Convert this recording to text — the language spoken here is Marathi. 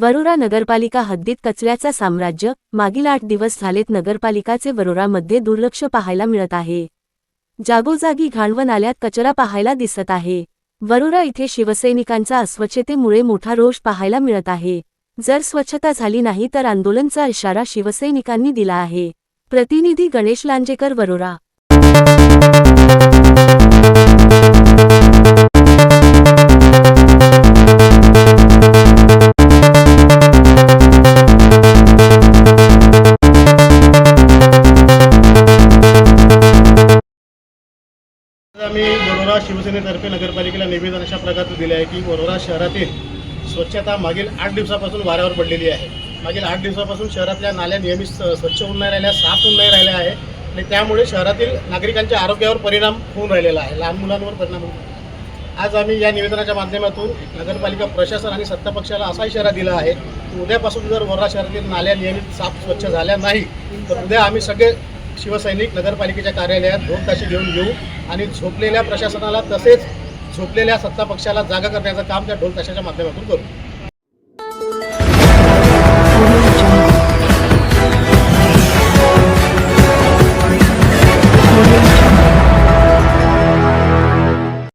वरोरा नगरपालिका हद्दीत कचऱ्याचा साम्राज्य मागील आठ दिवस झालेत नगरपालिकाचे वरोरामध्ये दुर्लक्ष पाहायला मिळत आहे. जागोजागी घाणव नाल्यात कचरा पाहायला दिसत आहे. वरोरा इथे शिवसैनिकांचा अस्वच्छतेमुळे मोठा रोष पाहायला मिळत आहे. जर स्वच्छता झाली नाही तर आंदोलनचा इशारा शिवसैनिकांनी दिला आहे. प्रतिनिधी गणेश लांजेकर वरोरा. आम्ही वरोरा शिवसेनेतर्फे नगरपालिकेला निवेदन अशा प्रकारचं दिले आहे की वरोरा शहरातील स्वच्छता मागील आठ दिवसापासून वाऱ्यावर पडलेली आहे. मागील आठ दिवसापासून शहरातल्या नाल्या नियमित स्वच्छ होऊन नाही राहिल्या साफ होऊन नाही राहिल्या आहे आणि त्यामुळे शहरातील नागरिकांच्या आरोग्यावर परिणाम होऊन राहिलेला आहे. लहान मुलांवर परिणाम होऊन आज आम्ही या निवेदनाच्या माध्यमातून नगरपालिका प्रशासन आणि सत्तापक्षाला असा इशारा दिला आहे की उद्यापासून जर वरोरा शहरातील नाल्या नियमित साफ स्वच्छ झाल्या नाही तर उद्या आम्ही सगळे शिवसैनिक नगरपालिकेच्या कार्यालयात दोन ताशी घेऊन येऊ. आणि झोपलेल्या प्रशासनाला तसेच झोपलेल्या सत्ता पक्षाला जागा करण्याचं काम त्या ढोल तशाच्या माध्यमातून करू.